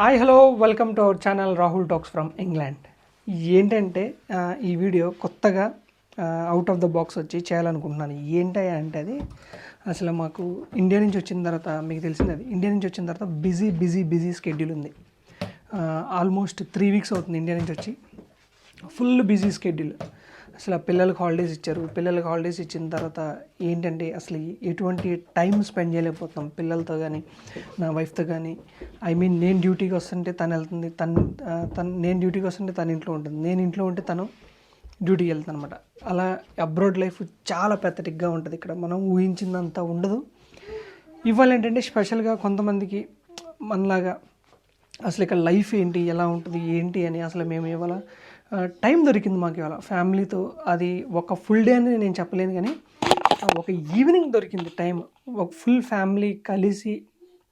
Hi hello welcome to our channel Rahul talks from England ఏంటంటే ఈ video కొత్తగా out of the box వచ్చి చేయాలనుకుంటున్నాను. ఏంటి అంటే అది అసలు మాకు ఇండియా నుంచి వచ్చిన తర్వాత మీకు తెలిసింది అది ఇండియా నుంచి వచ్చిన తర్వాత బిజీ బిజీ బిజీ స్కెడ్యూల్ ఉంది. ఆల్మోస్ట్ త్రీ వీక్స్ అవుతుంది ఇండియా నుంచి వచ్చి. ఫుల్ బిజీ స్కెడ్యూల్ అసలు పిల్లలకు హాలిడేస్ ఇచ్చారు. పిల్లలకు హాలిడేస్ ఇచ్చిన తర్వాత ఏంటంటే అసలు ఎటువంటి టైం స్పెండ్ చేయలేకపోతున్నాం పిల్లలతో కానీ నా వైఫ్తో కానీ ఐ మీన్ నేను డ్యూటీకి వస్తుంటే తను వెళ్తుంది. తను తను నేను డ్యూటీకి వస్తుంటే తను ఇంట్లో ఉంటుంది. నేను ఇంట్లో ఉంటే తను డ్యూటీకి వెళ్తాను అనమాట అలా అబ్రాడ్ లైఫ్ చాలా పెద్దటిగ్గా ఉంటుంది ఇక్కడ. మనం ఊహించిందంతా ఉండదు. ఇవాళ ఏంటంటే స్పెషల్గా కొంతమందికి మనలాగా అసలు ఇక్కడ లైఫ్ ఏంటి ఎలా ఉంటుంది ఏంటి అని అసలు మేము ఇవాళ టైం దొరికింది మాకు ఇవాళ. ఫ్యామిలీతో అది ఒక ఫుల్ డే అని నేను చెప్పలేను కానీ ఒక ఈవినింగ్ దొరికింది టైం. ఒక ఫుల్ ఫ్యామిలీ కలిసి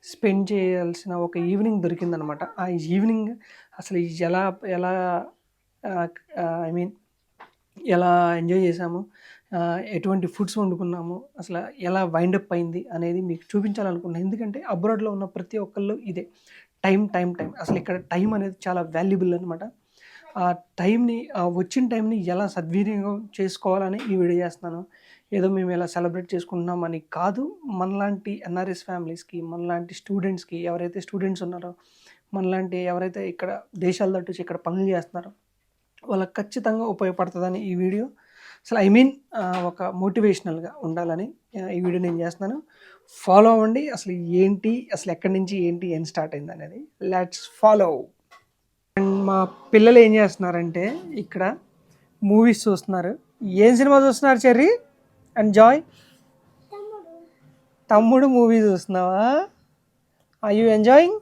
స్పెండ్ చేయాల్సిన ఒక ఈవినింగ్ దొరికిందనమాట. ఆ ఈవినింగ్ అసలు ఎలా ఎలా ఐ మీన్ ఎలా ఎంజాయ్ చేసాము ఎటువంటి ఫుడ్స్ వండుకున్నాము అసలు ఎలా వైండప్ అయింది అనేది మీకు చూపించాలనుకున్నాను ఎందుకంటే అబ్రాడ్లో ఉన్న ప్రతి ఒక్కళ్ళు ఇదే. Time time time. అసలు ఇక్కడ టైం అనేది చాలా వాల్యుబుల్ అనమాట ఆ టైంని ఆ వచ్చిన టైంని ఎలా సద్వినియోగం చేసుకోవాలని ఈ వీడియో చేస్తున్నాను. ఏదో మేము ఎలా సెలబ్రేట్ చేసుకుంటున్నామని కాదు. మనలాంటి ఎన్ఆర్ఎస్ ఫ్యామిలీస్కి మనలాంటి స్టూడెంట్స్కి ఎవరైతే స్టూడెంట్స్ ఉన్నారో మనలాంటి ఎవరైతే ఇక్కడ దేశాలు తట్టు ఇక్కడ పనులు చేస్తున్నారో వాళ్ళకి ఖచ్చితంగా ఉపయోగపడుతుందని ఈ వీడియో. అసలు ఐ మీన్ ఒక మోటివేషనల్గా ఉండాలని ఈ వీడియో నేను చేస్తున్నాను. ఫాలో అవ్వండి. అసలు ఏంటి అసలు ఎక్కడి నుంచి ఏంటి ఏం స్టార్ట్ అయింది అనేది లెట్స్ ఫాలో. మా పిల్లలు ఏం చేస్తున్నారంటే ఇక్కడ మూవీస్ చూస్తున్నారు. ఏం సినిమా చూస్తున్నారు Cherry? And Joy Thammudu movie చూస్తున్నావా? ఐ యూ ఎంజాయింగ్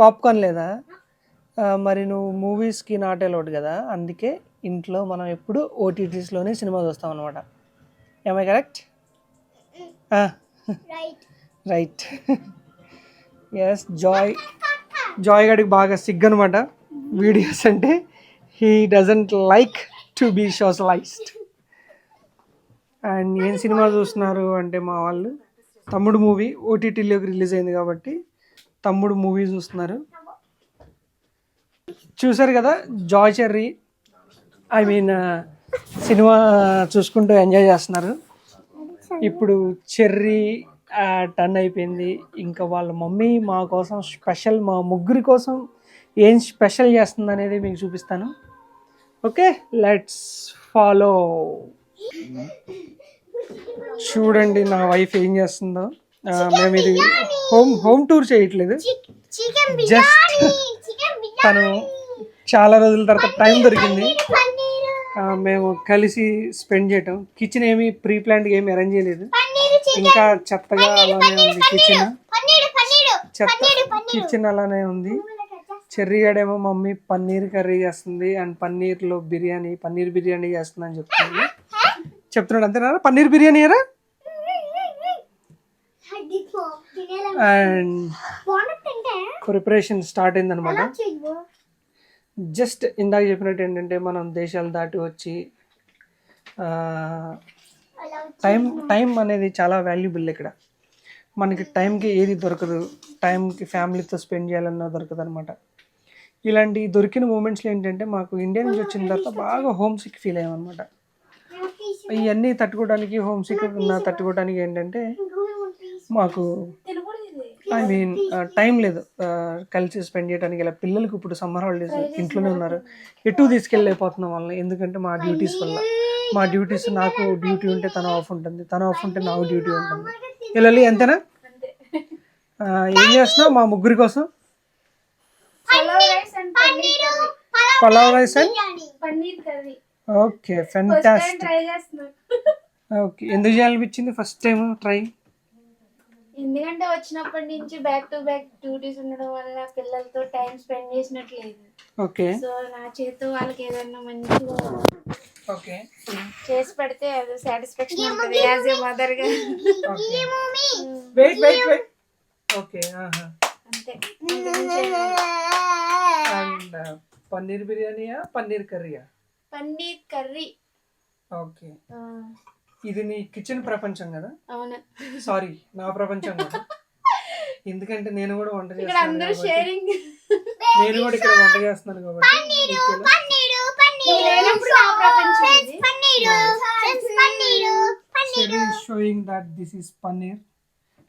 పాప్కార్న్ లేదా? మరి నువ్వు మూవీస్కి నాట్ అలౌడ్ కదా? అందుకే ఇంట్లో మనం ఎప్పుడు ఓటీటీస్లోనే సినిమా చూస్తాం అనమాట ఏమై correct right yes Joy Joy గడికి బాగా సిగ్ అనమాట వీడియోస్ అంటే he doesn't like to be socialized and ఏం సినిమా చూస్తున్నారు అంటే మా వాళ్ళు? తమ్ముడు మూవీ ఓటీటీలోకి రిలీజ్ అయింది కాబట్టి తమ్ముడు మూవీ చూస్తున్నారు. చూశారు కదా Joy Cherry I mean cinema చూసుకుంటూ ఎంజాయ్ చేస్తున్నారు. ఇప్పుడు చెర్రీ టర్న్ అయిపోయింది. ఇంకా వాళ్ళ మమ్మీ మా కోసం స్పెషల్ మా ముగ్గురి కోసం ఏం స్పెషల్ చేస్తుంది అనేది మీకు చూపిస్తాను. ఓకే లెట్స్ ఫాలో చూడండి నా వైఫ్ ఏం చేస్తుందో. మేము ఇది హోమ్ హోమ్ టూర్ చేయట్లేదు. జస్ట్ తను చాలా రోజుల తర్వాత టైం దొరికింది. మేము కలిసి స్పెండ్ చేయటం. కిచెన్ ఏమి ప్రీ ప్లాన్డ్ ఏమి అరేంజ్ చేయలేదు. ఇంకా చెత్తగా అలానే ఉంది. కిచెన్. చెత్త కిచెన్ అలానే ఉంది. చెర్రీ గడేమో మమ్మీ పన్నీర్ కర్రీ చేస్తుంది అండ్ పన్నీర్లో బిర్యానీ పన్నీర్ బిర్యానీ చేస్తుంది అని చెప్తుంది చెప్తున్నాడు అంతేనా పన్నీర్ బిర్యానీ రా అండ్ ప్రిపరేషన్ స్టార్ట్ అయిందనమాట జస్ట్ ఇందాక చెప్పినట్టు ఏంటంటే మనం దేశాలు దాటి వచ్చి టైం టైం అనేది చాలా వాల్యుబుల్ ఇక్కడ. మనకి టైంకి ఏది దొరకదు టైంకి ఫ్యామిలీతో స్పెండ్ చేయాలన్నా దొరకదు అనమాట ఇలాంటి దొరికిన మూమెంట్స్లో ఏంటంటే మాకు ఇండియా నుంచి వచ్చిన తర్వాత బాగా హోమ్ సిక్ ఫీల్ అయ్యామన్నమాట. ఇవన్నీ తట్టుకోవడానికి హోమ్ సిక్ ఉన్న తట్టుకోవడానికి ఏంటంటే మాకు ఐ మీన్ టైం లేదు. కలిసి స్పెండ్ చేయడానికి ఇలా పిల్లలకి ఇప్పుడు సమ్మర్ హాలిడేస్ ఇంట్లోనే ఉన్నారు. ఎటు తీసుకెళ్ళలేకపోతున్నాం వాళ్ళని ఎందుకంటే మా డ్యూటీస్ వల్ల. మా డ్యూటీస్ నాకు డ్యూటీ ఉంటే తన ఆఫ్ ఉంటుంది. తన ఆఫ్ ఉంటే నాకు డ్యూటీ ఉంటుంది. ఇలా ఎంతేనా? ఏం చేస్తున్నావు మా ముగ్గురి కోసం? Pulao rice and? Okay fantastic okay ఎందుకు చేయాలనిపించింది ఫస్ట్ టైం ట్రై ఎందుకంటే వచ్చినప్పటి నుంచి బ్యాక్ టు బ్యాక్ డ్యూటీస్ ఉండడం వల్ల పిల్లలతో టైం స్పెండ్ చేసినట్లేదు. ఓకే. సో నా చేతితో వాళ్ళకి ఏదైనా మంచిగా ఓకే. చేసి పెడితే అది సాటిస్ఫాక్షన్ ఉంటుంది. యాజ్ ఏ మదర్గా. వెయిట్ వెయిట్ వెయిట్ ఓకే అంతే. ఏం లేదు. అండ్ పన్నీర్ బిర్యానీయా పన్నీర్ కర్రీయా? పన్నీర్ కర్రీ. ఓకే. ఇది నీ కిచెన్ ప్రపంచం కదా? అవును. సారీ నా ప్రపంచం కదా? ఎందుకంటే నేను కూడా వంట ఇక్కడ చేస్తాను అందరూ కాబట్టి- షేరింగ్ నేను కూడా ఇక్కడ వంట చేస్తున్నాను కాబట్టి. లేనప్పుడు నా ప్రపంచం ఇది. పన్నీరు.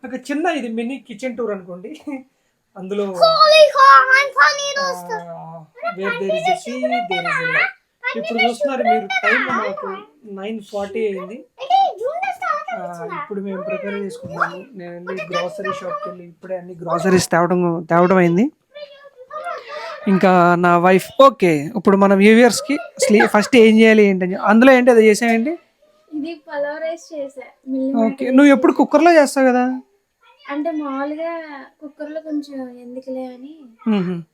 ఒక చిన్న ఇది మినీ కిచెన్ టూర్ అనుకోండి. అందులో ఇస్ ఇస్ ఇప్పుడు చూస్తున్నారు మీరు టైం మాకు నైన్ ఫార్టీ అయింది. ఇప్పుడు మేము ప్రిపేర్ చేసుకున్నాము. నేను గ్రాసరీ షాప్కి వెళ్ళి ఇప్పుడే అన్ని గ్రాసరీస్ తేవడం తేవడం అయింది. ఇంకా నా వైఫ్ ఓకే ఇప్పుడు మన వ్యూవర్స్కి ఫస్ట్ ఏం చేయాలి ఏంటని అందులో ఏంటి అది చేసాయండి ఇది పలావ్ రైస్ చేసా ఓకే నువ్వు ఎప్పుడు కుక్కర్లో చేస్తావు కదా? అంటే మామూలుగా కుక్కర్లో కొంచెం ఎందుకులే అని.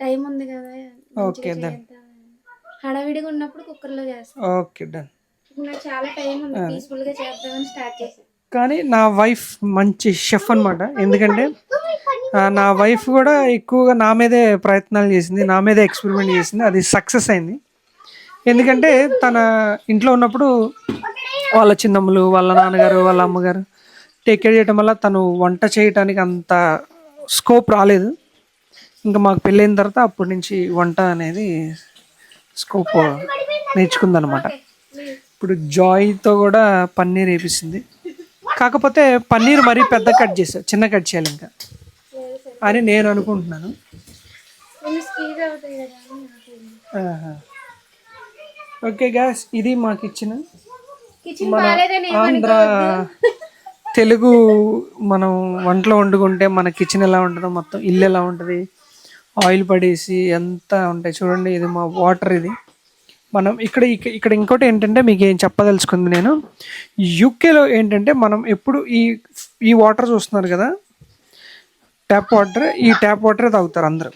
టైం ఉంది కదా done. చేద్దాం. హడావిడిగా ఉన్నప్పుడు కుక్కర్లో చేస్తాను ఓకే డన్ నాకు చాలా టైం ఉంది పీస్ఫుల్గా చేద్దామని స్టార్ట్ చేశాను కానీ నా వైఫ్ మంచి షెఫ్ అన్నమాట. ఎందుకంటే నా వైఫ్ కూడా ఎక్కువగా నా మీదే ప్రయత్నాలు చేసింది నా మీదే ఎక్స్పెరిమెంట్ చేసింది అది సక్సెస్ అయింది. ఎందుకంటే తన ఇంట్లో ఉన్నప్పుడు వాళ్ళ చిన్నమ్మలు వాళ్ళ నాన్నగారు వాళ్ళ అమ్మగారు టేక్ కేర్ చేయడం వల్ల తను వంట చేయటానికి అంత స్కోప్ రాలేదు. ఇంకా మాకు పెళ్ళైన తర్వాత అప్పటి నుంచి వంట అనేది స్కోప్ నేర్చుకుందనమాట ఇప్పుడు జాయ్తో కూడా పన్నీర్ వేపిస్తుంది. కాకపోతే పన్నీర్ మరీ పెద్ద కట్ చేసా చిన్న కట్ చేయాలి ఇంకా. అని నేను అనుకుంటున్నాను. ఓకే గ్యాస్ ఇది మాకు ఇచ్చిన కిచెన్ బాగాలేదని ఆంధ్ర తెలుగు మనం వంటలో వండుకుంటే మన కిచెన్ ఎలా ఉంటుందో మొత్తం ఇల్లు ఎలా ఉంటుంది ఆయిల్ పడేసి ఎంత ఉంటాయి చూడండి ఇది మా వాటర్ ఇది. మనం ఇక్కడ ఇక- ఇక్కడ ఇంకోటి ఏంటంటే మీకు ఏం చెప్పదలుచుకుంది నేను. యూకేలో ఏంటంటే మనం ఎప్పుడు ఈ ఈ వాటర్ చూస్తున్నారు కదా ట్యాప్ వాటర్ ఈ ట్యాప్ వాటర్ తాగుతారు అందరూ.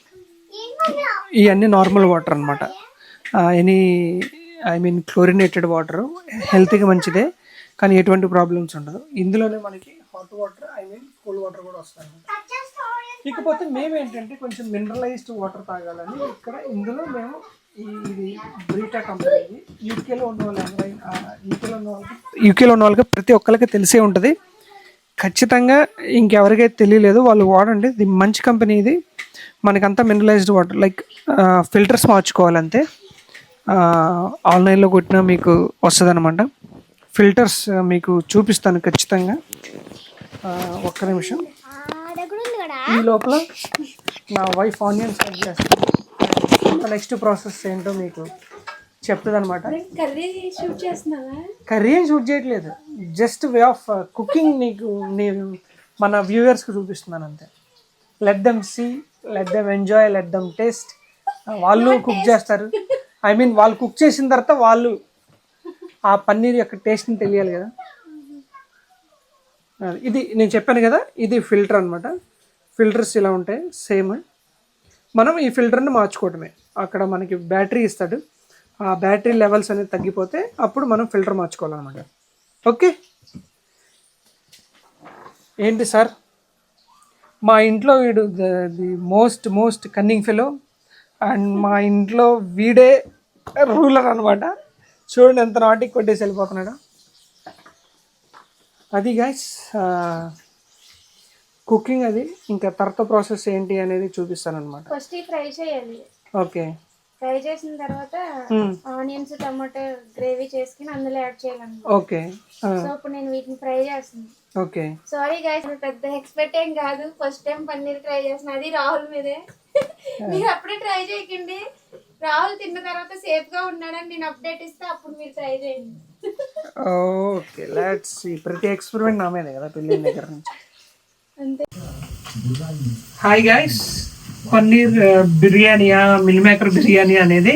ఇవన్నీ నార్మల్ వాటర్ అనమాట any I mean chlorinated water హెల్త్కి మంచిదే కానీ ఎటువంటి ప్రాబ్లమ్స్ ఉండదు. ఇందులోనే మనకి hot water I mean cool water కూడా వస్తాయి ఇకపోతే మేము ఏంటంటే కొంచెం మినరలైజ్డ్ వాటర్ తాగాలని ఇక్కడ ఇందులో మేము ఈ- ఇది బ్రీటా కంపెనీ యూకేలో ఉన్న వాళ్ళు యూకేలో ఉన్న వాళ్ళకి యూకేలో ఉన్న వాళ్ళకి ప్రతి ఒక్కరికి తెలిసే ఉంటుంది. ఖచ్చితంగా ఇంకెవరికైతే తెలియలేదు వాళ్ళు వాడండి. ఇది మంచి కంపెనీ ఇది. మనకంతా మినరలైజ్డ్ వాటర్ లైక్ ఫిల్టర్స్ మార్చుకోవాలంతే. ఆన్లైన్లో కొట్టినా మీకు వస్తుంది అనమాట ఫిల్టర్స్ మీకు చూపిస్తాను ఖచ్చితంగా. ఒక్క నిమిషం. ఈ లోపల నా వైఫ్ ఆనియన్స్ కట్ చేస్తాను నెక్స్ట్ ప్రాసెస్ ఏంటో మీకు చెప్తుంది అనమాట కర్రీ షూట్ చేస్తున్నావా? కర్రీ ఏం షూట్ చేయట్లేదు. జస్ట్ వే ఆఫ్ కుకింగ్ నీకు నేను మన వ్యూవర్స్కి చూపిస్తున్నాను అంతే. Let them see let them enjoy let them taste వాళ్ళు కుక్ చేస్తారు. ఐ మీన్ వాళ్ళు కుక్ చేసిన తర్వాత వాళ్ళు ఆ పన్నీర్ యొక్క టేస్ట్ని తెలియాలి కదా. అది. ఇది నేను చెప్పాను కదా ఇది ఫిల్టర్ అనమాట ఫిల్టర్స్ ఇలా ఉంటాయి సేమ్ మనం ఈ ఫిల్టర్ని మార్చుకోవటమే. అక్కడ మనకి బ్యాటరీ ఇస్తాడు. ఆ బ్యాటరీ లెవెల్స్ అనేది తగ్గిపోతే అప్పుడు మనం ఫిల్టర్ మార్చుకోవాలన్నమాట. ఓకే. ఏంటి సార్? మా ఇంట్లో వీడు the most most cunning fellow and మా ఇంట్లో వీడే రూలర్ అనమాట చూడండి ఎంత నాటికి కొట్టేసి వెళ్ళిపోతున్నాడు. అది గైస్ కుకింగ్ అది. ఇంకా తర్వాత ప్రాసెస్ ఏంటి అనేది చూపిస్తాను అనమాట ఫస్ట్ ఫ్రై చేయాలి. ఓకే. ఫ్రై చేసిన తర్వాత ఆనియన్స్ టమాటో గ్రేవీ చేసుకుని అందులో యాడ్ చేయాలన్నమాట. ఓకే. సో ఇప్పుడు నేను వీటిని ఫ్రై చేస్తున్నాను ఓకే. సారీ గైస్ పెద్ద ఎక్స్పెక్ట్ ఏం కాదు. ఫస్ట్ టైం పన్నీర్ ట్రై చేసిన అది రాహుల్ మీదే. మీరు అప్పుడే ట్రై చేయకండి. రాహుల్ తిన్న తర్వాత సేఫ్గా ఉన్నాడని నేను అప్డేట్ ఇస్తే అప్పుడు మీరు ట్రై చేయండి. ఓకే లెట్స్ ప్రతి ఎక్స్పెరిమెంట్ నా మీదే కదా పెళ్ళి దగ్గర నుంచి. అంతే. హాయ్ గైస్ పన్నీర్ బిర్యానీయా మిల్ మేకర్ బిర్యానీ అనేది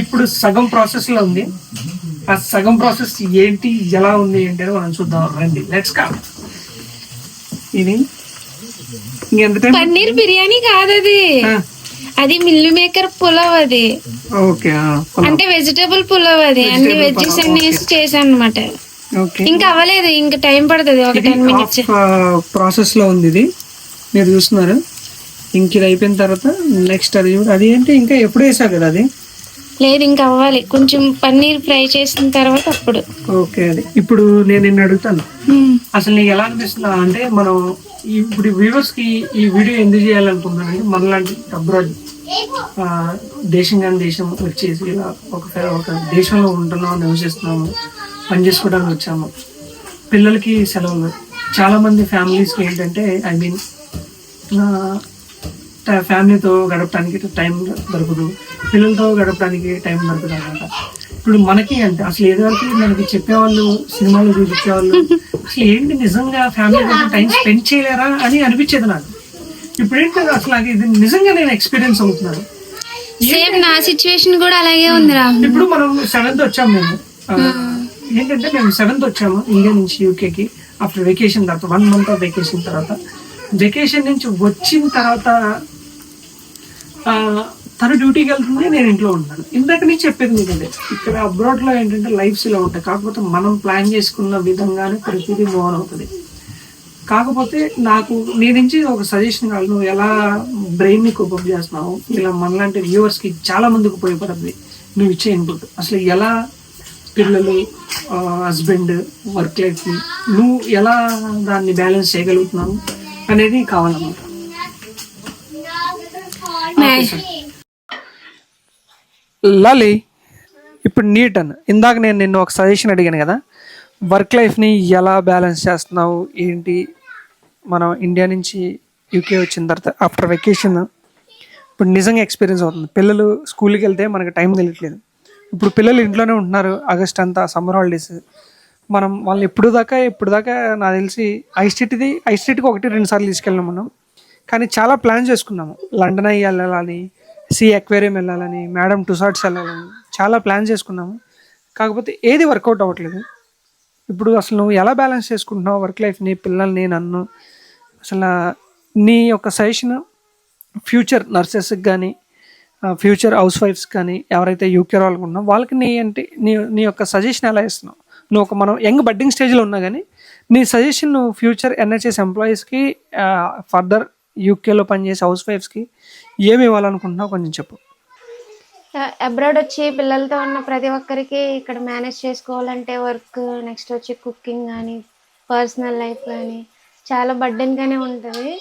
ఇప్పుడు సగం ప్రాసెస్లో ఉంది. ఆ సగం ప్రాసెస్ ఏంటి ఎలా ఉంది ఏంటి అని మనం చూద్దాం. రండి లెట్స్ కా ఇది పన్నీర్ బిర్యానీ కాదు అది. అది మిల్లు మేకర్ పులావ్ అది. ఓకే అంటే వెజిటబుల్ పులావ్ అది. అన్ని వెజ్జెస్ అన్ని వేసి చేశాను అనమాట ఇంకా అవ్వలేదు ఇంకా టైం పడుతుంది ఒక టెన్ మినిట్స్ ప్రాసెస్లో ఉంది ఇది. మీరు చూస్తున్నారు. ఇంక ఇది అయిపోయిన తర్వాత నెక్స్ట్ అది అది ఏంటి? ఇంకా ఎప్పుడు వేసావు కదా అది? లేదు ఇంకా అవ్వాలి. కొంచెం పన్నీర్ ఫ్రై చేసిన తర్వాత అప్పుడు. ఓకే అది. ఇప్పుడు నేను నిన్ను అడుగుతాను. అసలు నీకు ఎలా అనిపిస్తుందా అంటే మనం ఇప్పుడు వ్యూవర్స్కి ఈ వీడియో ఎందుకు చేయాలనుకుంటున్నానంటే మనలాంటి అబ్రాడ్ దేశం కాని దేశం వచ్చేసి ఇలా ఒక ఒక దేశంలో ఉంటున్నాము నివసిస్తున్నాము పని చేసుకోవడానికి వచ్చాము. పిల్లలకి సెలవులు. చాలా మంది ఫ్యామిలీస్కి ఏంటంటే ఐ మీన్ ఫ్యామిలీతో గడపడానికి టైం దొరకదు. పిల్లలతో గడపడానికి టైం దొరకదు అనమాట ఇప్పుడు మనకి అంటే అసలు ఏదవరకు మనకి చెప్పేవాళ్ళు సినిమాలు చూపించేవాళ్ళు అసలు ఏంటి నిజంగా ఫ్యామిలీతో టైం స్పెండ్ చేయలేరా అని అనిపించేది నాకు. ఇప్పుడు ఏంటి అసలు ఇది నిజంగా నేను ఎక్స్పీరియన్స్ అవుతున్నాను. సేమ్ నా సిచ్యువేషన్ కూడా అలాగే ఉంది రాహుల్ ఇప్పుడు మనం సెవెంత్ వచ్చాము మేము. ఆ, ఏంటంటే మేము సెవెంత్ వచ్చాము ఇండియా నుంచి యూకేకి ఆఫ్టర్ వెకేషన్ తర్వాత వన్ మంత్ ఆఫ్ వెకేషన్ తర్వాత. వెకేషన్ నుంచి వచ్చిన తర్వాత తన డ్యూటీకి వెళ్తుంది నేను ఇంట్లో ఉంటాను ఇందాక నేను చెప్పేది మీకు ఇక్కడ అబ్రాడ్లో ఏంటంటే లైఫ్స్ ఇలా ఉంటాయి. కాకపోతే మనం ప్లాన్ చేసుకున్న విధంగానే ప్రతిదీ మూవ్ అవుతుంది. కాకపోతే నాకు నీ నుంచి ఒక సజెషన్ కావాలి నువ్వు ఎలా బ్రెయిన్ని కోపప్ చేస్తున్నావు? ఇలా మనలాంటి వ్యూవర్స్కి చాలా మందికి ఉపయోగపడుతుంది. నువ్వు ఇచ్చే ఇన్పుట్ అసలు ఎలా పిల్లలు హస్బెండ్ వర్క్ లైఫ్ నువ్వు ఎలా దాన్ని బ్యాలెన్స్ చేయగలుగుతున్నావు అనేది కావాలన్నమాట. లాలి ఇప్పుడు నీ టర్న్ ఇందాక నేను నిన్ను ఒక సజెషన్ అడిగాను కదా. వర్క్ లైఫ్ని ఎలా బ్యాలెన్స్ చేస్తున్నావు? ఏంటి? మనం ఇండియా నుంచి యూకే వచ్చిన తర్వాత ఆఫ్టర్ వెకేషన్ ఇప్పుడు నిజంగా ఎక్స్పీరియన్స్ అవుతుంది. పిల్లలు స్కూల్కి వెళ్తే మనకి టైం తెలియట్లేదు. ఇప్పుడు పిల్లలు ఇంట్లోనే ఉంటున్నారు. ఆగస్ట్ అంతా సమ్మర్ హాలిడేస్ మనం వాళ్ళు ఎప్పుడు దాకా ఇప్పుడు దాకా నాకు తెలిసి ఐ స్ట్రీట్ది ఐ స్ట్రీట్కి ఒకటి రెండు సార్లు తీసుకెళ్ళినాం మనం. కానీ చాలా ప్లాన్ చేసుకున్నాము. లండన్ అయ్యి వెళ్ళాలని సీ అక్వేరియం వెళ్ళాలని మేడం టుసార్ట్స్ వెళ్ళాలని చాలా ప్లాన్ చేసుకున్నాము. కాకపోతే ఏది వర్కౌట్ అవ్వట్లేదు. ఇప్పుడు అసలు నువ్వు ఎలా బ్యాలెన్స్ చేసుకుంటున్నావు వర్క్ లైఫ్ని పిల్లల్ని నన్ను అసలు నీ యొక్క సజెషన్ ఫ్యూచర్ నర్సెస్కి కానీ ఫ్యూచర్ హౌస్ వైఫ్స్ కానీ ఎవరైతే యూకే వాళ్ళకు ఉన్నారో వాళ్ళకి నీ అంటే నీ నీ యొక్క సజెషన్ ఎలా ఇస్తున్నావు? నువ్వు ఒక మనం యంగ్ బడ్డింగ్ స్టేజ్లో ఉన్నా కానీ నీ సజెషన్ నువ్వు ఫ్యూచర్ ఎన్హెచ్ఎస్ ఎంప్లాయీస్కి ఫర్దర్ యూకేలో పనిచేసే హౌస్ వైఫ్స్కి ఏమి ఇవ్వాలనుకుంటున్నావు కొంచెం చెప్పు. అబ్రాడ్ వచ్చి పిల్లలతో ఉన్న ప్రతి ఒక్కరికి ఇక్కడ మేనేజ్ చేసుకోవాలంటే వర్క్ నెక్స్ట్ వచ్చి కుకింగ్ కానీ పర్సనల్ లైఫ్ కానీ చాలా బర్డెన్గానే ఉంటుంది.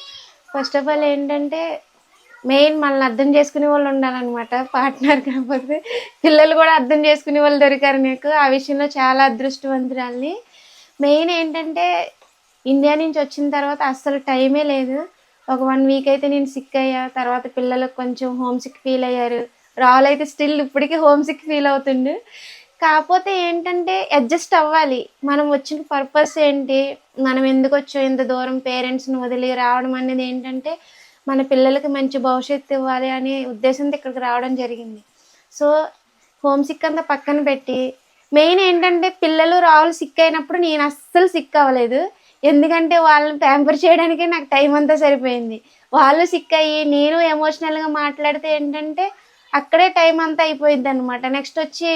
ఫస్ట్ ఆఫ్ ఆల్ ఏంటంటే మెయిన్ మనల్ని అర్థం చేసుకునే వాళ్ళు ఉండాలన్నమాట పార్ట్నర్ కాకపోతే పిల్లలు కూడా అర్థం చేసుకునే వాళ్ళు దొరికారు నీకు. ఆ విషయంలో చాలా అదృష్టవంతురాల్ని. మెయిన్ ఏంటంటే ఇండియా నుంచి వచ్చిన తర్వాత అస్సలు టైమే లేదు. ఒక వన్ వీక్ అయితే నేను సిక్ అయ్యా. తర్వాత పిల్లలకు కొంచెం హోమ్ సిక్ ఫీల్ అయ్యారు. రావులు అయితే స్టిల్ ఇప్పటికీ హోమ్ సిక్ ఫీల్ అవుతుండు. కాకపోతే ఏంటంటే అడ్జస్ట్ అవ్వాలి. మనం వచ్చిన పర్పస్ ఏంటి? మనం ఎందుకు వచ్చాం? ఇంత దూరం పేరెంట్స్ని వదిలి రావడం అనేది ఏంటంటే మన పిల్లలకి మంచి భవిష్యత్తు ఇవ్వాలి అనే ఉద్దేశంతో ఇక్కడికి రావడం జరిగింది. సో హోమ్ సిక్ అంతా పక్కన పెట్టి మెయిన్ ఏంటంటే పిల్లలు రావులు సిక్ అయినప్పుడు నేను అస్సలు సిక్ అవ్వలేదు. ఎందుకంటే వాళ్ళని ప్యాంపర్ చేయడానికే నాకు టైం అంతా సరిపోయింది. వాళ్ళు సిక్ అయ్యి నేను ఎమోషనల్గా మాట్లాడితే ఏంటంటే అక్కడే టైం అంతా అయిపోయింది అనమాట నెక్స్ట్ వచ్చి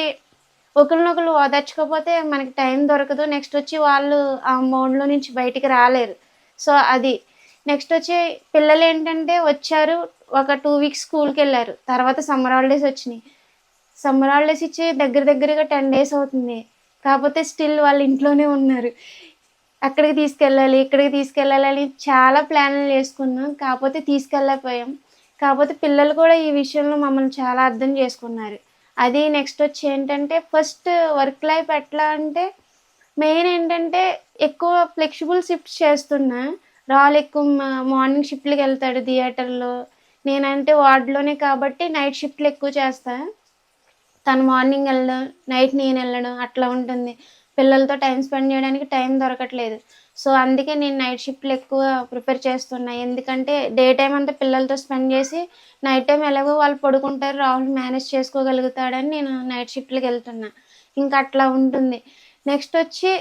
ఒకరినొకరు ఓదార్చుకోకపోతే మనకి టైం దొరకదు. నెక్స్ట్ వచ్చి వాళ్ళు ఆ మోడ్లో నుంచి బయటికి రాలేరు. సో అది. నెక్స్ట్ వచ్చి పిల్లలు ఏంటంటే వచ్చారు ఒక టూ వీక్స్ స్కూల్కి వెళ్ళారు. తర్వాత సమ్మర్ హాలిడేస్ వచ్చినాయి. సమ్మర్ హాలిడేస్ ఇచ్చి దగ్గర దగ్గరగా టెన్ డేస్ అవుతుంది. కాకపోతే స్టిల్ వాళ్ళు ఇంట్లోనే ఉన్నారు. అక్కడికి తీసుకెళ్ళాలి ఇక్కడికి తీసుకెళ్ళాలి అని చాలా ప్లాన్లు చేసుకున్నాం. కాకపోతే తీసుకెళ్ళకపోయాం కాకపోతే పిల్లలు కూడా ఈ విషయంలో మమ్మల్ని చాలా అర్థం చేసుకున్నారు. అది నెక్స్ట్ వచ్చి ఏంటంటే ఫస్ట్ వర్క్ లైఫ్ ఎట్లా అంటే మెయిన్ ఏంటంటే ఎక్కువ ఫ్లెక్సిబుల్ షిఫ్ట్స్ చేస్తున్నా. రాళ్ళు ఎక్కువ మార్నింగ్ షిఫ్ట్లకి వెళ్తాడు థియేటర్లో నేనంటే వార్డులోనే కాబట్టి నైట్ షిఫ్ట్లు ఎక్కువ చేస్తా. తను మార్నింగ్ వెళ్ళడం నైట్ నేను వెళ్ళడం అట్లా ఉంటుంది. పిల్లలతో టైం స్పెండ్ చేయడానికి టైం దొరకట్లేదు. సో అందుకే నేను నైట్ షిఫ్ట్లు ఎక్కువ ప్రిపేర్ చేస్తున్నా. ఎందుకంటే డే టైం అంతా పిల్లలతో స్పెండ్ చేసి నైట్ టైం ఎలాగో వాళ్ళు పడుకుంటారు రాహుల్ మేనేజ్ చేసుకోగలుగుతాడని నేను నైట్ షిఫ్ట్లకు వెళ్తున్నా. ఇంకా అట్లా ఉంటుంది. నెక్స్ట్ వచ్చి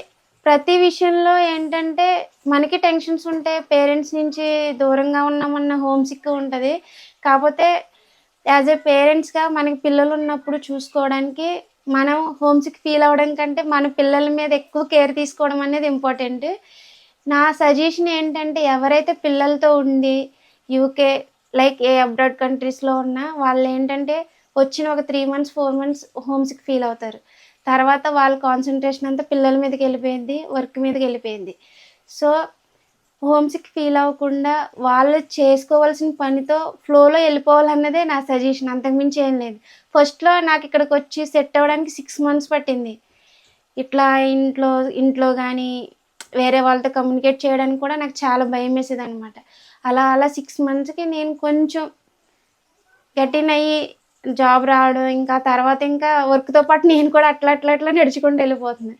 ప్రతి విషయంలో ఏంటంటే మనకి టెన్షన్స్ ఉంటాయి పేరెంట్స్ నుంచి దూరంగా ఉన్నామన్న హోమ్ సిక్ ఉంటుంది. కాకపోతే యాజ్ ఏ పేరెంట్స్గా మనకి పిల్లలు ఉన్నప్పుడు చూసుకోవడానికి మనం హోమ్స్కి ఫీల్ అవ్వడం కంటే మన పిల్లల మీద ఎక్కువ కేర్ తీసుకోవడం అనేది ఇంపార్టెంట్ నా సజెషన్ ఏంటంటే ఎవరైతే పిల్లలతో ఉండి యూకే లైక్ ఏ అబ్రాడ్ కంట్రీస్లో ఉన్నా వాళ్ళు ఏంటంటే వచ్చిన ఒక three months four months homesick feel అవుతారు. తర్వాత వాళ్ళ కాన్సన్ట్రేషన్ అంతా పిల్లల మీదకి వెళ్ళిపోయింది వర్క్ మీదకి వెళ్ళిపోయింది. సో హోమ్సిక్ ఫీల్ అవ్వకుండా వాళ్ళు చేసుకోవాల్సిన పనితో ఫ్లోలో వెళ్ళిపోవాలన్నదే నా సజెషన్. అంతకుమించి ఏం లేదు. ఫస్ట్లో నాకు ఇక్కడికి వచ్చి సెట్ అవ్వడానికి సిక్స్ మంత్స్ పట్టింది. ఇట్లా ఇంట్లో ఇంట్లో కానీ వేరే వాళ్ళతో కమ్యూనికేట్ చేయడానికి కూడా నాకు చాలా భయం వేసేది అనమాట అలా అలా సిక్స్ మంత్స్కి నేను కొంచెం గట్టిన అయ్యి జాబ్ రావడం ఇంకా తర్వాత ఇంకా వర్క్తో పాటు నేను కూడా అట్లా అట్లా అట్లా నడుచుకుంటూ వెళ్ళిపోతున్నాను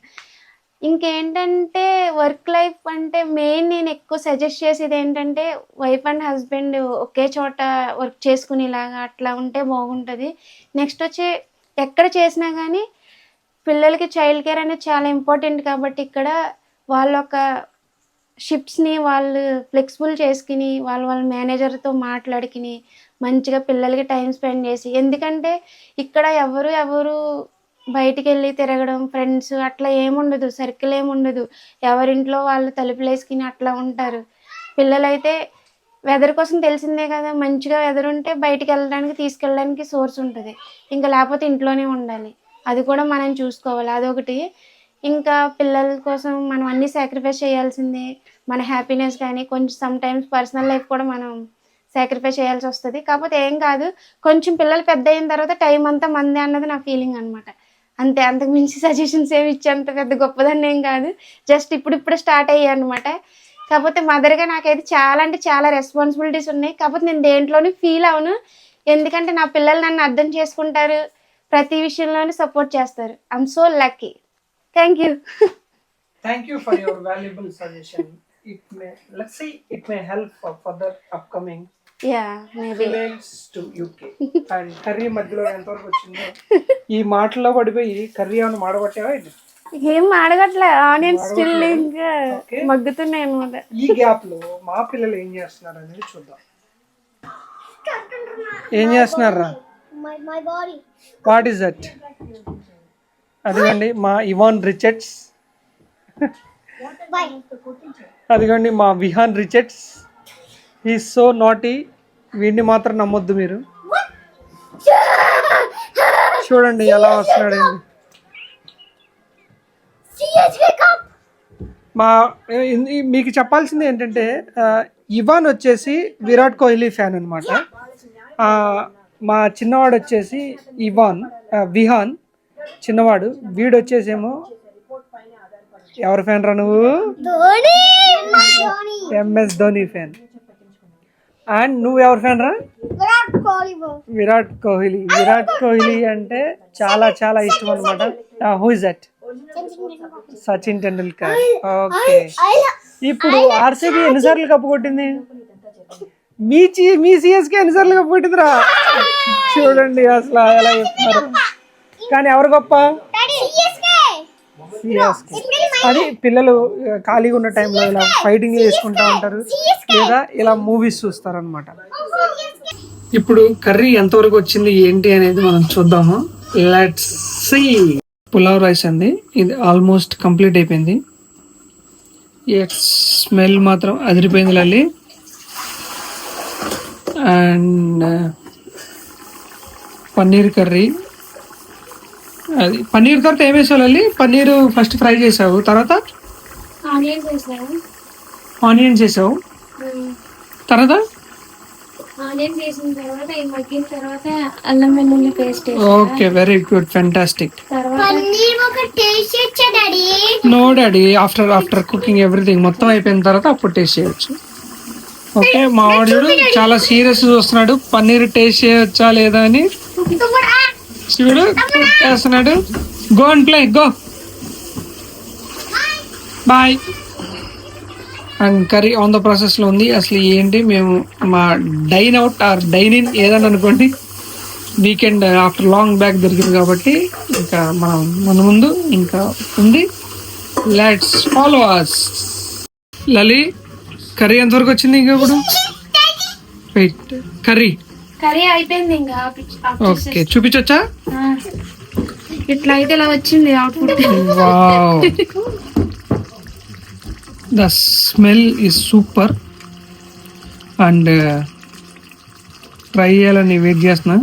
ఇంకేంటంటే వర్క్ లైఫ్ అంటే మెయిన్ నేను ఎక్కువ సజెస్ట్ చేసేది ఏంటంటే వైఫ్ అండ్ హస్బెండ్ ఒకే చోట వర్క్ చేసుకునేలాగా అట్లా ఉంటే బాగుంటుంది. నెక్స్ట్ వచ్చి ఎక్కడ చేసినా కానీ పిల్లలకి చైల్డ్ కేర్ అనేది చాలా ఇంపార్టెంట్ కాబట్టి ఇక్కడ వాళ్ళ ఒక షిప్స్ని వాళ్ళు ఫ్లెక్సిబుల్ చేసుకుని వాళ్ళ వాళ్ళ మేనేజర్తో మాట్లాడుకుని మంచిగా పిల్లలకి టైం స్పెండ్ చేసి ఎందుకంటే ఇక్కడ ఎవరు ఎవరు బయటికి వెళ్ళి తిరగడం ఫ్రెండ్స్ అట్లా ఏముండదు సర్కిల్ ఏముండదు. ఎవరింట్లో వాళ్ళు తలుపులు వేసుకుని అట్లా ఉంటారు. పిల్లలైతే వెదర్ కోసం తెలిసిందే కదా మంచిగా వెదర్ ఉంటే బయటికి వెళ్ళడానికి తీసుకెళ్ళడానికి సోర్స్ ఉంటుంది. ఇంకా లేకపోతే ఇంట్లోనే ఉండాలి. అది కూడా మనం చూసుకోవాలి. అదొకటి. ఇంకా పిల్లల కోసం మనం అన్ని సాక్రిఫైస్ చేయాల్సిందే. మన హ్యాపీనెస్ కానీ కొంచెం సమ్ టైమ్స్ పర్సనల్ లైఫ్ కూడా మనం సాక్రిఫైస్ చేయాల్సి వస్తుంది. కాకపోతే ఏం కాదు కొంచెం పిల్లలు పెద్ద అయిన తర్వాత టైం అంతా మందే అన్నది నా ఫీలింగ్ అనమాట అంతే అంతకు మించి సజెషన్స్ ఏమి ఇచ్చేంత పెద్ద గొప్పదాన్ని ఏం కాదు. జస్ట్ ఇప్పుడు ఇప్పుడు స్టార్ట్ అయ్యాయి అనమాట కాకపోతే మదర్గా నాకైతే చాలా అంటే చాలా రెస్పాన్సిబిలిటీస్ ఉన్నాయి. కాకపోతే నేను దేంట్లోనే ఫీల్ అవును. ఎందుకంటే నా పిల్లలు నన్ను అర్థం చేసుకుంటారు. ప్రతి విషయంలోనే సపోర్ట్ చేస్తారు. I'm so lucky thank you thank you for your valuable suggestion it may let's see it may help for further upcoming yeah maybe to UK and curry మధ్యలో ఎంతవరకు వచ్చిందో. ఈ మాటల్లో పడిపోయి కర్రీ ఏమైనా మాడబట్టావా ఇది? ఏం అడగట్లే ఆనియన్స్ స్టిల్ ఇంకా Okay. మగ్గుతున్నాయి అనమాట. ఈ గ్యాప్లో మా పిల్లలు ఏం చేస్తున్నారు అనేది చూద్దాం. ఏం చేస్తున్నారా. వాట్ ఈస్ దట్ అదిగోండి మా ఇవాన్ రిచర్డ్స్. అదిగోండి మా విహాన్ రిచర్డ్స్ ఈ సో నాటీ వీడిని మాత్రం నమ్మొద్దు మీరు. చూడండి ఎలా వస్తున్నాడు. మా మీకు చెప్పాల్సింది ఏంటంటే ఇవాన్ వచ్చేసి విరాట్ కోహ్లీ ఫ్యాన్ అనమాట మా చిన్నవాడు వచ్చేసి ఇవాన్ విహాన్ చిన్నవాడు. వీడు వచ్చేసేమో ఎవరి ఫ్యాన్ రా నువ్వు. MS Dhoni fan. అండ్ నువ్వు ఎవరి ఫ్యాన్ రా. విరాట్ కోహ్లీ విరాట్ కోహ్లీ. అంటే చాలా చాలా ఇష్టం అనమాట who is that Sachin Tendulkar okay. ఇప్పుడు ఆర్సీబీ ఎన్నిసార్లు కప్పు కొట్టింది? మీ మీ సిఎస్కే ఎన్నిసార్లు కప్పు కొట్టిందిరా? చూడండి అసలు ఎలా చెప్తున్నారు. కానీ ఎవరు గొప్ప. సిఎస్కే అది పిల్లలు ఖాళీగా ఉన్న టైంలో ఇలా ఫైటింగ్ చేసుకుంటా ఉంటారు. లేదా ఇలా మూవీస్ చూస్తారనమాట ఇప్పుడు కర్రీ ఎంతవరకు వచ్చింది ఏంటి అనేది మనం చూద్దాము. లెట్స్ సి పులావ్ రైస్ అండి. ఇది ఆల్మోస్ట్ కంప్లీట్ అయిపోయింది. స్మెల్ మాత్రం అదిరిపోయింది లల్లి. And paneer curry. అది పన్నీర్ తర్వాత ఏం వేసావు లల్లి? పన్నీర్ ఫస్ట్ ఫ్రై చేసావు. తర్వాత? ఆనియన్స్ వేసావు తర్వాత? ఆనియన్స్ వేసిన తర్వాత మగ్గిన తర్వాత అల్లం వెల్లుల్లి paste okay very good fantastic తర్వాత పన్నీర్ ఒక టేస్ట్ ఇచ్చా daddy? No daddy after after cooking everything మొత్తం అయిపోయిన తర్వాత అప్పుడు టేస్ట్ చేయొచ్చు. ఓకే మా వాడు చాలా సీరియస్ చూస్తున్నాడు. పన్నీర్ టేస్ట్ చేయొచ్చా లేదా అని? చూడు. చేస్తున్నాడు go and play go boy curry on the ప్రాసెస్లో ఉంది. అసలు ఏంటి మేము మా dine out or dine in ఏదని అనుకోండి వీకెండ్ ఆఫ్టర్ లాంగ్ బ్యాక్ దొరికింది కాబట్టి ఇంకా మనం మన ముందు ఇంకా ఉంది. Let's follow us Lali curry ఎంతవరకు వచ్చింది ఇంకా ఇప్పుడు? వెయిట్ కర్రీ కర్రీ అయిపోయింది ఇంకా. ఓకే. చూపించొచ్చా. ఇట్లా అయితే ఇలా వచ్చింది output the smell is super. And try చేయాలని వెయిట్ చేస్తున్నా.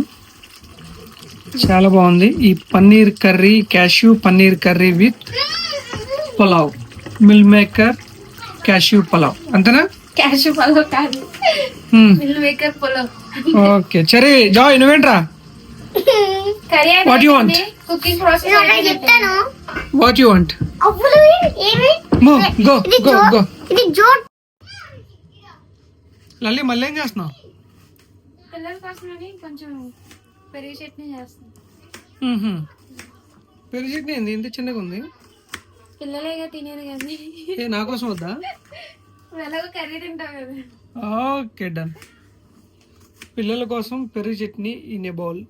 చాలా బాగుంది. ఈ paneer curry cashew paneer curry with pulao. Meal maker cashew pulao. అంతేనా? క్యాష్ పొలం కాదు. మిల్ మేకర్ పొలం ఓకే. సరే జాయ్ నువ్వేంట్రా? What you want? Cooking process చెప్తాను. వాట్ యు వాంట్ అవ్వలు ఏమి? గో గో గో ఇది లల్లి మళ్ళీ ఏం చేస్తున్నావు? పిల్లల కోసమని కొంచెం పెరుగు చట్నీ చేస్తాం మ్మ్హ్మ్. పెరుగు చట్నీ ఏంది? ఇంత చిన్నగా ఉంది. పిల్లలేగా తినేది కానీ ఏ నా కోసం వద్దా? ఎలాగో కర్రీ తింటావు కదా. Okay done. పిల్లల కోసం పెరుగు చట్నీ ఇన్ ఏ బౌల్.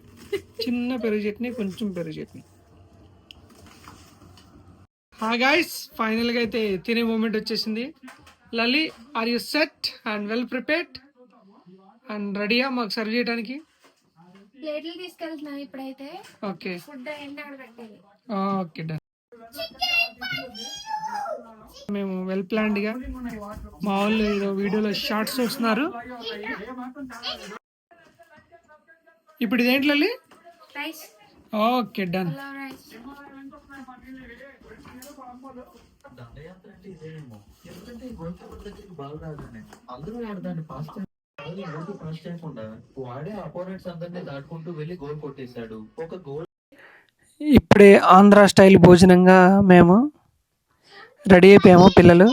చిన్న పెరుగు చట్నీ కొంచెం పెరుగు చట్నీ హా గాయస్ ఫైనల్గా అయితే తినే మూమెంట్ వచ్చేసింది. Lalli are you set and well prepared and రెడీయా మాకు సర్వ్ చేయడానికి ప్లేట్లు తీసుకెళ్తున్నాను ఇప్పుడైతే. ఓకే ఫుడ్ ఏంటి అక్కడ పెట్టాలి ఓకే డన్ మేము వెల్ ప్లాన్డ్గా మా వాళ్ళు వీడియోలో షార్ట్స్ చూస్తున్నారు. ఇప్పుడు ఇదేంటి లలి? Rice okay done. వాడే అపోనెంట్స్ అందరినీ దాటుకుంటూ వెళ్ళి గోల్ కొట్టేశాడు ఒక గోల్ ఇప్పుడే ఆంధ్ర స్టైల్ భోజనంగా మేము రెడీ అయిపోయాము పిల్లలు.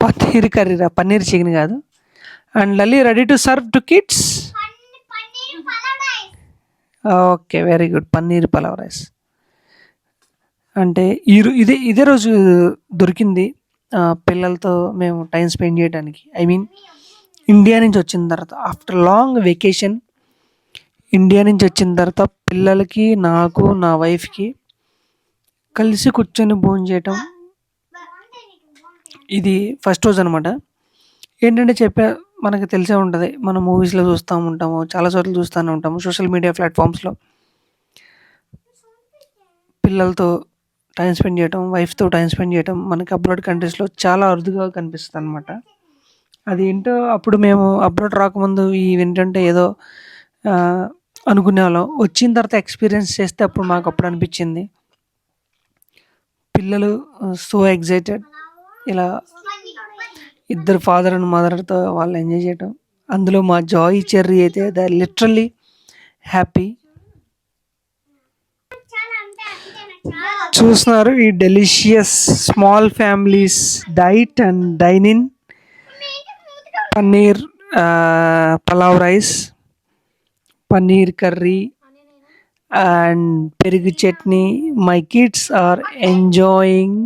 పన్నీర్ కర్రీ రా పన్నీర్ చికెన్ కాదు. And Lalli ready to serve to kids? Okay very good. Paneer pulao rice. అంటే ఈ ఇదే ఇదే రోజు దొరికింది పిల్లలతో మేము టైం స్పెండ్ చేయడానికి. ఐ మీన్ ఇండియా నుంచి వచ్చిన తర్వాత ఆఫ్టర్ లాంగ్ వెకేషన్ ఇండియా నుంచి వచ్చిన తర్వాత పిల్లలకి నాకు నా వైఫ్కి కలిసి కూర్చొని భోజనం చేయటం ఇది ఫస్ట్ రోజు అనమాట ఏంటంటే చెప్పే మనకు తెలిసే ఉంటుంది. మనం మూవీస్లో చూస్తూ ఉంటాము చాలా చోట్ల చూస్తూనే ఉంటాము. సోషల్ మీడియా ప్లాట్ఫామ్స్లో పిల్లలతో టైం స్పెండ్ చేయటం వైఫ్తో టైం స్పెండ్ చేయటం మనకి అబ్రాడ్ కంట్రీస్లో చాలా అరుదుగా కనిపిస్తుంది అనమాట అది ఏంటో అప్పుడు మేము అబ్రాడ్ రాకముందు ఈ ఏంటంటే ఏదో అనుకునేవాళ్ళం అనుకునే వాళ్ళం. వచ్చిన తర్వాత ఎక్స్పీరియన్స్ చేస్తే అప్పుడు మాకు అప్పుడు అనిపించింది. పిల్లలు సో ఎగ్జైటెడ్ ఇలా ఇద్దరు ఫాదర్ అండ్ మదర్తో వాళ్ళు ఎంజాయ్ చేయటం. అందులో మా జాయ్ చెర్రీ అయితే ద లిటరల్లీ హ్యాపీ చూస్తున్నారు ఈ delicious small families diet and dining paneer pulao rice paneer curry and పెరుగు chutney. My kids are enjoying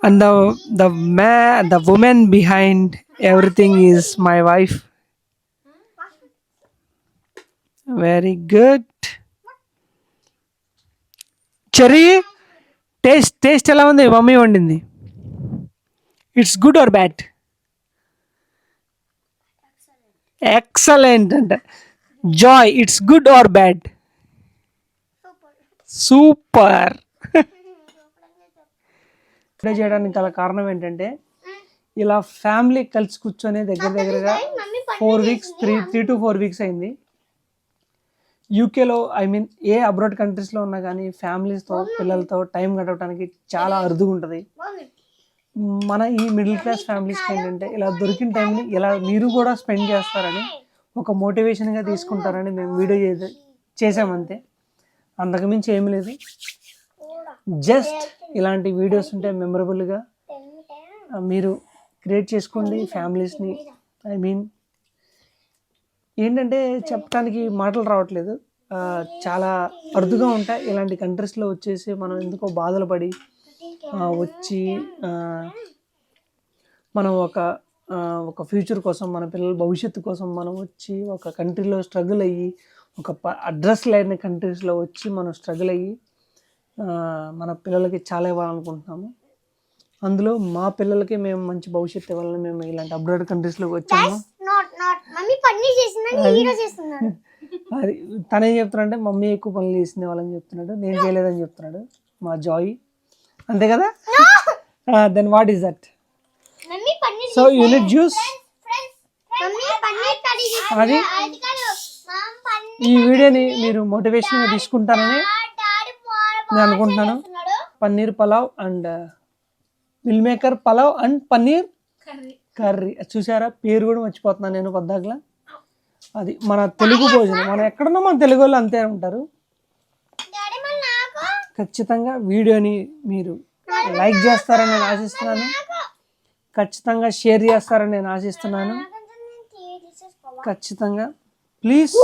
and the the man the woman behind everything is my wife very good Cherry taste taste ఎలా ఉంది mummy వండింది it's good or bad excellent అంట Joy it's good or bad super ఇప్పుడే చేయడానికి గల కారణం ఏంటంటే ఇలా ఫ్యామిలీ కలిసి కూర్చొని దగ్గర దగ్గరగా four weeks three three two four weeks అయింది. యూకేలో ఐ మీన్ ఏ అబ్రాడ్ కంట్రీస్లో ఉన్నా కానీ ఫ్యామిలీస్తో పిల్లలతో టైం గడపడానికి చాలా అరుదుగా ఉంటుంది. మన ఈ మిడిల్ క్లాస్ ఫ్యామిలీస్కి ఏంటంటే ఇలా దొరికిన టైంని ఇలా మీరు కూడా స్పెండ్ చేస్తారని ఒక మోటివేషన్గా తీసుకుంటారని మేము వీడియో చేసే చేసామంతే. అంతకుమించి ఏమీ లేదు. జస్ట్ ఇలాంటి వీడియోస్ ఉంటే మెమరబుల్గా మీరు క్రియేట్ చేసుకోండి ఫ్యామిలీస్ని ఐ మీన్ ఏంటంటే చెప్పడానికి మాటలు రావట్లేదు. చాలా అరుదుగా ఉంటాయి. ఇలాంటి కంట్రీస్లో వచ్చేసి మనం ఎందుకో బాధలు పడి వచ్చి మనం ఒక ఒక ఫ్యూచర్ కోసం మన పిల్లల భవిష్యత్తు కోసం మనం వచ్చి ఒక కంట్రీలో స్ట్రగుల్ అయ్యి ఒక అడ్రస్ లేని కంట్రీస్లో వచ్చి మనం స్ట్రగుల్ అయ్యి మన పిల్లలకి చాలా ఇవ్వాలనుకుంటున్నాము. అందులో మా పిల్లలకి మేము మంచి భవిష్యత్తు ఇవ్వాలని మేము ఇలాంటి అబ్రాడ్ కంట్రీస్లోకి వచ్చాము. నాట్ నాట్ మమ్మీ పన్నీర్ చేసిందని హీరో చేస్తున్నాడు. అది తనేం చెప్తున్నాడంటే మమ్మీ ఎక్కువ పనులు చేసింది వాళ్ళని చెప్తున్నాడు. నేను చేయలేదని చెప్తున్నాడు. మా జాయ్. అంతే కదా? Then what is that mummy paneer so unit juice mummy paneer curry అది? ఈ వీడియోని మీరు మోటివేషన్గా తీసుకుంటారని డాడీ నేను అనుకుంటున్నాను paneer pulao and meal maker pulao and paneer curry. చూసారా పేరు కూడా మర్చిపోతున్నాను నేను పద్దాకలా అది మన తెలుగు భోజనం. మనం ఎక్కడున్నా మన తెలుగు వాళ్ళు అంతే ఉంటారు. ఖచ్చితంగా వీడియోని మీరు లైక్ చేస్తారని నేను ఆశిస్తున్నాను. ఖచ్చితంగా షేర్ చేస్తారని నేను ఆశిస్తున్నాను. ఖచ్చితంగా. ప్లీజ్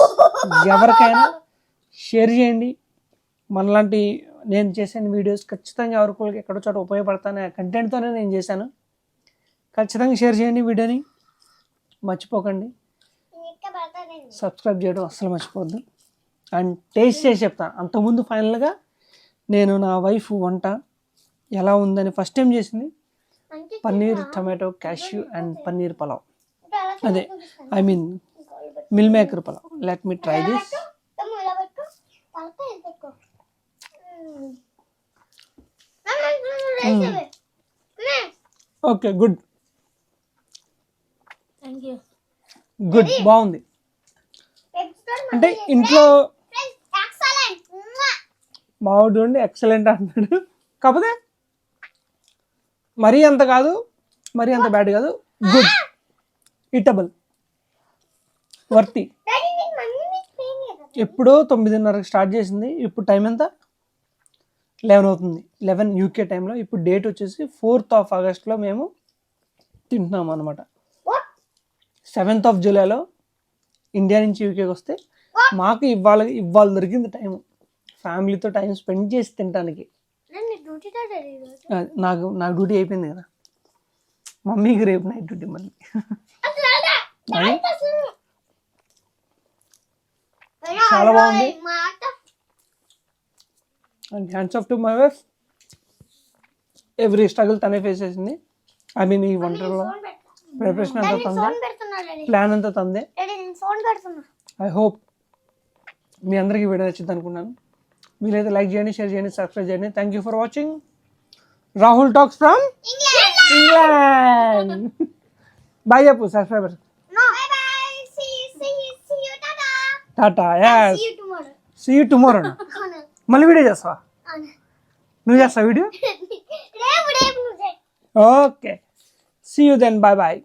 ఎవరికైనా షేర్ చేయండి. మనలాంటి నేను చేసిన వీడియోస్ ఖచ్చితంగా ఎవరికి ఎక్కడో చోట ఉపయోగపడతానే కంటెంట్తోనే నేను చేశాను. ఖచ్చితంగా షేర్ చేయండి వీడియోని మర్చిపోకండి. సబ్స్క్రైబ్ చేయడం అస్సలు మర్చిపోవద్దు. అండ్ టేస్ట్ చేసి చెప్తాను అంతకుముందు ఫైనల్గా నేను నా వైఫ్ వంట ఎలా ఉందని ఫస్ట్ టైం చేసింది. Paneer tomato cashew and paneer pulao. అదే I mean meal maker pulao. Let me try this తమ్ము ఇలా పెట్టుకో తలకాయ ఇలా పెట్టుకో మ్మ్. అమ్మ, నువ్వు రైస్ ఇవ్వు. అమ్మ, ఓకే గుడ్. గుడ్ బాగుంది. అంటే ఇంట్లో ఫ్రెండ్స్ ఎక్సలెంట్ మావాడు చూడండి ఎక్సలెంట్ అంటున్నాడు. కాకపోతే మరీ అంత కాదు మరీ అంత బ్యాడ్ కాదు. గుడ్ ఇటబుల్ వర్తి ఎప్పుడో తొమ్మిదిన్నరకు స్టార్ట్ చేసింది. ఇప్పుడు టైం ఎంత? లెవెన్ అవుతుంది. లెవెన్ యూకే టైంలో ఇప్పుడు డేట్ వచ్చేసి ఫోర్త్ ఆఫ్ ఆగస్ట్లో మేము తింటున్నాం అనమాట సెవెంత్ ఆఫ్ జూలైలో ఇండియా నుంచి యూకేకి వస్తే మాకు ఇవాళ ఇవాళ దొరికింది టైం ఫ్యామిలీతో టైం స్పెండ్ చేసి తినడానికి నాకు నా డ్యూటీ అయిపోయింది కదా. మమ్మీకి రేపు నైట్ డ్యూటీ మళ్ళీ. చాలా బాగుంది. And hands off to my wife every struggle తనే ఫేస్ చేసింది ఐ మీన్ ఈ వంటలో పెట్టు ప్రిపరేషన్ అంతా తందే ప్లాన్ అంతా తందే ఐ హోప్ మీ అందరికీ వీడియో నచ్చింది అనుకున్నాను మీరైతే లైక్ చేయండి షేర్ చేయండి సబ్స్క్రైబ్ చేయండి thank you for watching Rahul talks from England bye చెప్పు subscriber No. Bye bye. See you. See you. See you. Tata. Tata as See you tomorrow. See you tomorrow. మళ్ళీ video చేస్తావా. నువ్వు చేస్తావు video. Okay. See you then bye bye